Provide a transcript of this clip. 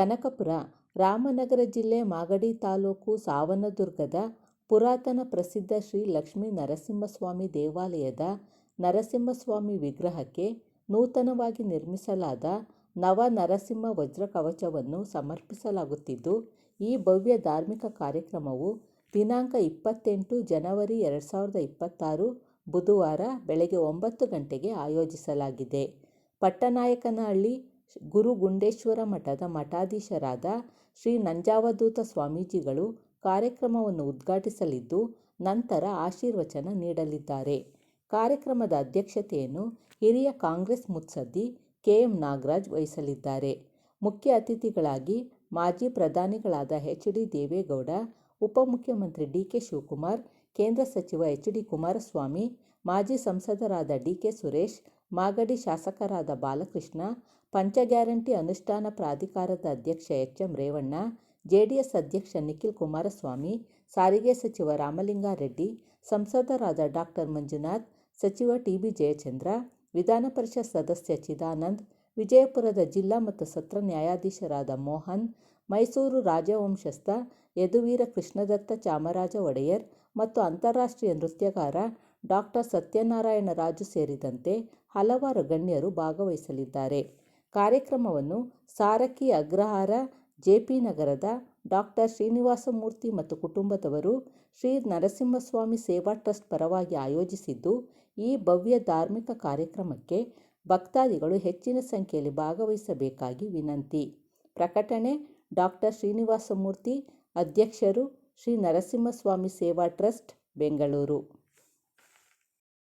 ಕನಕಪುರ ರಾಮನಗರ ಜಿಲ್ಲೆ ಮಾಗಡಿ ತಾಲೂಕು ಸಾವನದುರ್ಗದ ಪುರಾತನ ಪ್ರಸಿದ್ಧ ಶ್ರೀ ಲಕ್ಷ್ಮೀ ನರಸಿಂಹಸ್ವಾಮಿ ದೇವಾಲಯದ ನರಸಿಂಹಸ್ವಾಮಿ ವಿಗ್ರಹಕ್ಕೆ ನೂತನವಾಗಿ ನಿರ್ಮಿಸಲಾದ ನವ ನರಸಿಂಹ ವಜ್ರ ಕವಚವನ್ನು ಸಮರ್ಪಿಸಲಾಗುತ್ತಿದ್ದು, ಈ ಭವ್ಯ ಧಾರ್ಮಿಕ ಕಾರ್ಯಕ್ರಮವು ದಿನಾಂಕ ಇಪ್ಪತ್ತೆಂಟು ಜನವರಿ ಎರಡು ಸಾವಿರದ ಇಪ್ಪತ್ತಾರು ಬುಧವಾರ ಬೆಳಗ್ಗೆ ಒಂಬತ್ತು ಗಂಟೆಗೆ ಆಯೋಜಿಸಲಾಗಿದೆ. ಪಟ್ಟನಾಯಕನಹಳ್ಳಿ ಗುರುಗುಂಡೇಶ್ವರ ಮಠದ ಮಠಾಧೀಶರಾದ ಶ್ರೀ ನಂಜಾವಧೂತ ಸ್ವಾಮೀಜಿಗಳು ಕಾರ್ಯಕ್ರಮವನ್ನು ಉದ್ಘಾಟಿಸಲಿದ್ದು, ನಂತರ ಆಶೀರ್ವಚನ ನೀಡಲಿದ್ದಾರೆ. ಕಾರ್ಯಕ್ರಮದ ಅಧ್ಯಕ್ಷತೆಯನ್ನು ಹಿರಿಯ ಕಾಂಗ್ರೆಸ್ ಮುತ್ಸದ್ದಿ ಕೆಎಂ ನಾಗರಾಜ್ ವಹಿಸಲಿದ್ದಾರೆ. ಮುಖ್ಯ ಅತಿಥಿಗಳಾಗಿ ಮಾಜಿ ಪ್ರಧಾನಿಗಳಾದ ಎಚ್. ಡಿ. ದೇವೇಗೌಡ, ಉಪಮುಖ್ಯಮಂತ್ರಿ ಡಿ. ಕೆ. ಶಿವಕುಮಾರ್, ಕೇಂದ್ರ ಸಚಿವ ಎಚ್. ಡಿ. ಕುಮಾರಸ್ವಾಮಿ, ಮಾಜಿ ಸಂಸದರಾದ ಡಿ. ಕೆ. ಸುರೇಶ್, ಮಾಗಡಿ ಶಾಸಕರಾದ ಬಾಲಕೃಷ್ಣ, ಪಂಚ ಗ್ಯಾರಂಟಿ ಅನುಷ್ಠಾನ ಪ್ರಾಧಿಕಾರದ ಅಧ್ಯಕ್ಷ ಎಚ್. ಎಂ. ರೇವಣ್ಣ, ಜೆಡಿಎಸ್ ಅಧ್ಯಕ್ಷ ನಿಖಿಲ್ ಕುಮಾರಸ್ವಾಮಿ, ಸಾರಿಗೆ ಸಚಿವ ರಾಮಲಿಂಗಾರೆಡ್ಡಿ, ಸಂಸದರಾದ ಡಾಕ್ಟರ್ ಮಂಜುನಾಥ್, ಸಚಿವ ಟಿ. ಬಿ. ಜಯಚಂದ್ರ, ವಿಧಾನಪರಿಷತ್ ಸದಸ್ಯ ಚಿದಾನಂದ್, ವಿಜಯಪುರದ ಜಿಲ್ಲಾ ಮತ್ತು ಸತ್ರ ನ್ಯಾಯಾಧೀಶರಾದ ಮೋಹನ್, ಮೈಸೂರು ರಾಜವಂಶಸ್ಥ ಯದುವೀರ ಕೃಷ್ಣದತ್ತ ಚಾಮರಾಜ ಒಡೆಯರ್ ಮತ್ತು ಅಂತಾರಾಷ್ಟ್ರೀಯ ನೃತ್ಯಗಾರ ಡಾ. ಸತ್ಯನಾರಾಯಣ ರಾಜು ಸೇರಿದಂತೆ ಹಲವಾರು ಗಣ್ಯರು ಭಾಗವಹಿಸಲಿದ್ದಾರೆ. ಕಾರ್ಯಕ್ರಮವನ್ನು ಸಾರಕ್ಕಿ ಅಗ್ರಹಾರ, ಜೆಪಿ ನಗರದ ಡಾಕ್ಟರ್ ಶ್ರೀನಿವಾಸಮೂರ್ತಿ ಮತ್ತು ಕುಟುಂಬದವರು ಶ್ರೀ ನರಸಿಂಹಸ್ವಾಮಿ ಸೇವಾ ಟ್ರಸ್ಟ್ ಪರವಾಗಿ ಆಯೋಜಿಸಿದ್ದು, ಈ ಭವ್ಯ ಧಾರ್ಮಿಕ ಕಾರ್ಯಕ್ರಮಕ್ಕೆ ಭಕ್ತಾದಿಗಳು ಹೆಚ್ಚಿನ ಸಂಖ್ಯೆಯಲ್ಲಿ ಭಾಗವಹಿಸಬೇಕಾಗಿ ವಿನಂತಿ. ಪ್ರಕಟಣೆ ಡಾಕ್ಟರ್ ಶ್ರೀನಿವಾಸಮೂರ್ತಿ, ಅಧ್ಯಕ್ಷರು, ಶ್ರೀ ನರಸಿಂಹಸ್ವಾಮಿ ಸೇವಾ ಟ್ರಸ್ಟ್, ಬೆಂಗಳೂರು.